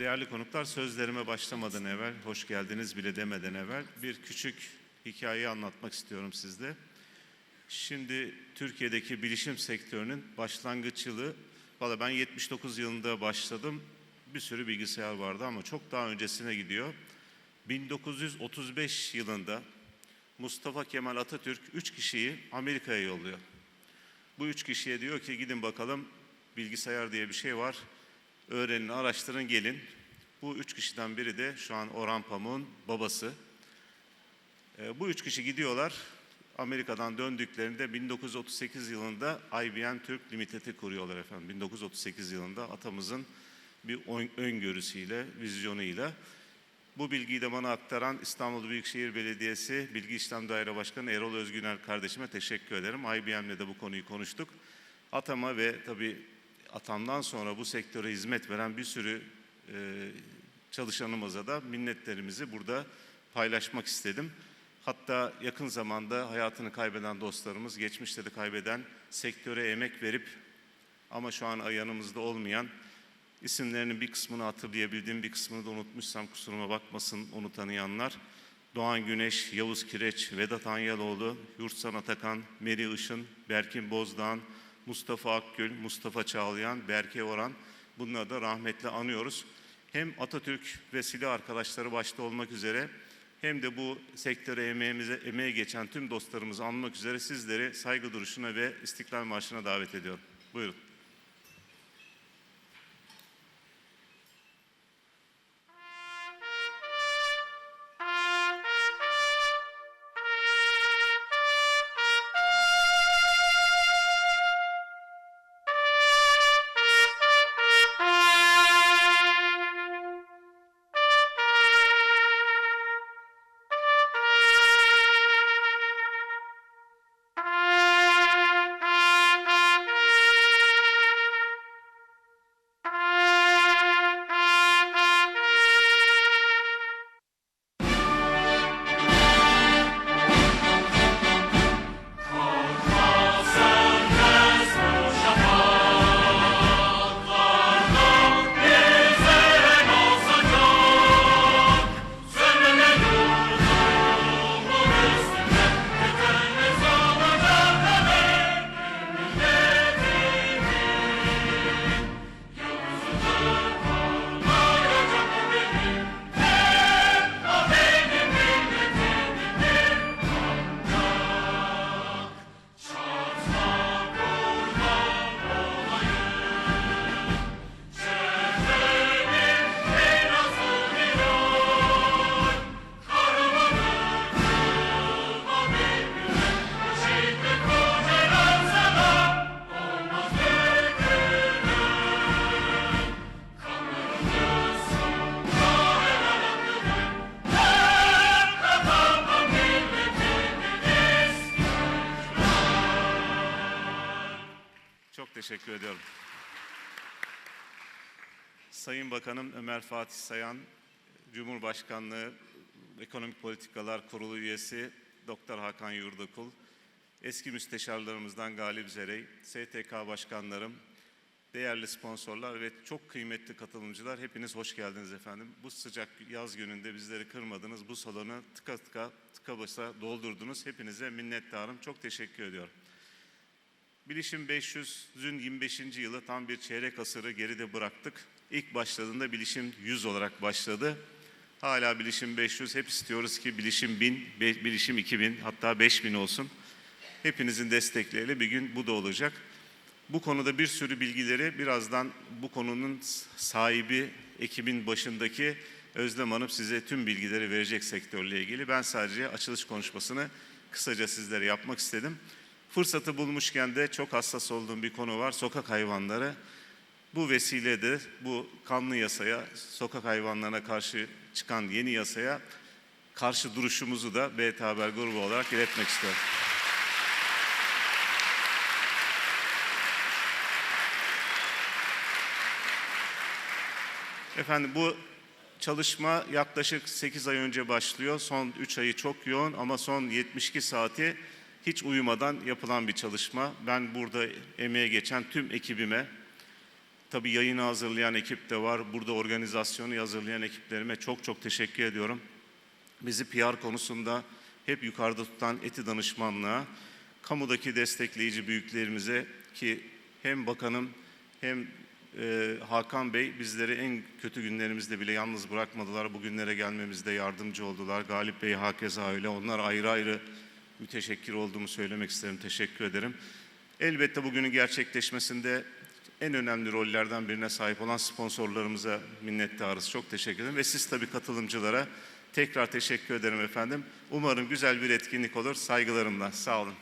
Değerli konuklar, sözlerime başlamadan evvel, hoş geldiniz bile demeden evvel bir küçük hikayeyi anlatmak istiyorum sizde. Şimdi Türkiye'deki bilişim sektörünün başlangıç yılı, valla ben 79 yılında başladım. Bir sürü bilgisayar vardı ama çok daha öncesine gidiyor. 1935 yılında Mustafa Kemal Atatürk 3 kişiyi Amerika'ya yolluyor. Bu üç kişiye diyor ki gidin bakalım bilgisayar diye bir şey var. Öğrenin, araştırın, gelin. Bu üç kişiden biri de şu an Orhan Pamuk'un babası. Ee, bu üç kişi gidiyorlar. Amerika'dan döndüklerinde 1938 yılında IBM Türk Limited'i kuruyorlar efendim. 1938 yılında atamızın bir ön- öngörüsüyle, vizyonuyla. Bu bilgiyi de bana aktaran İstanbul Büyükşehir Belediyesi Bilgi İşlem Daire Başkanı Erol Özgüner kardeşime teşekkür ederim. IBM'le de bu konuyu konuştuk. Atama ve tabii atamdan sonra bu sektöre hizmet veren bir sürü e, çalışanımıza da minnetlerimizi burada paylaşmak istedim. Hatta yakın zamanda hayatını kaybeden dostlarımız, geçmişte de kaybeden, sektöre emek verip ama şu an yanımızda olmayan isimlerinin bir kısmını hatırlayabildiğim bir kısmını da unutmuşsam kusuruma bakmasın onu tanıyanlar. Doğan Güneş, Yavuz Kireç, Vedat Anyaloğlu, Yurtsan Atakan, Meri Işın, Berkin Bozdağan, Mustafa Akgül, Mustafa Çağlayan, Berke Oran bunları da rahmetle anıyoruz. Hem Atatürk ve silah arkadaşları başta olmak üzere hem de bu sektöre emeğimize, emeğe geçen tüm dostlarımızı anmak üzere sizleri saygı duruşuna ve İstiklal Marşı'na davet ediyorum. Buyurun. Teşekkür ediyorum. Sayın Bakanım Ömer Fatih Sayan, Cumhurbaşkanlığı Ekonomik Politikalar Kurulu üyesi Doktor Hakan Yurdakul, eski müsteşarlarımızdan Galip Zerey, STK başkanlarım, değerli sponsorlar ve çok kıymetli katılımcılar hepiniz hoş geldiniz efendim. Bu sıcak yaz gününde bizleri kırmadınız. Bu salonu tıka tıka tıka basa doldurdunuz. Hepinize minnettarım. Çok teşekkür ediyorum. Bilişim 500'ün 25. yılı tam bir çeyrek asırı geride bıraktık. İlk başladığında Bilişim 100 olarak başladı. Hala Bilişim 500. Hep istiyoruz ki Bilişim 1000, Be- Bilişim 2000 hatta 5000 olsun. Hepinizin destekleriyle bir gün bu da olacak. Bu konuda bir sürü bilgileri birazdan bu konunun sahibi ekibin başındaki Özlem Hanım size tüm bilgileri verecek sektörle ilgili. Ben sadece açılış konuşmasını kısaca sizlere yapmak istedim. Fırsatı bulmuşken de çok hassas olduğum bir konu var. Sokak hayvanları. Bu vesilede bu kanlı yasaya, sokak hayvanlarına karşı çıkan yeni yasaya karşı duruşumuzu da BT Haber grubu olarak iletmek istiyorum. Efendim bu çalışma yaklaşık 8 ay önce başlıyor. Son 3 ayı çok yoğun ama son 72 saati hiç uyumadan yapılan bir çalışma. Ben burada emeğe geçen tüm ekibime, Tabii yayını hazırlayan ekip de var. Burada organizasyonu hazırlayan ekiplerime çok çok teşekkür ediyorum. Bizi PR konusunda hep yukarıda tutan eti danışmanlığa, kamudaki destekleyici büyüklerimize ki hem bakanım hem e, Hakan Bey bizleri en kötü günlerimizde bile yalnız bırakmadılar. Bugünlere gelmemizde yardımcı oldular. Galip Bey hakeza öyle. Onlar ayrı ayrı müteşekkir olduğumu söylemek isterim. Teşekkür ederim. Elbette bugünün gerçekleşmesinde en önemli rollerden birine sahip olan sponsorlarımıza minnettarız. Çok teşekkür ederim. Ve siz tabii katılımcılara tekrar teşekkür ederim efendim. Umarım güzel bir etkinlik olur. Saygılarımla. Sağ olun.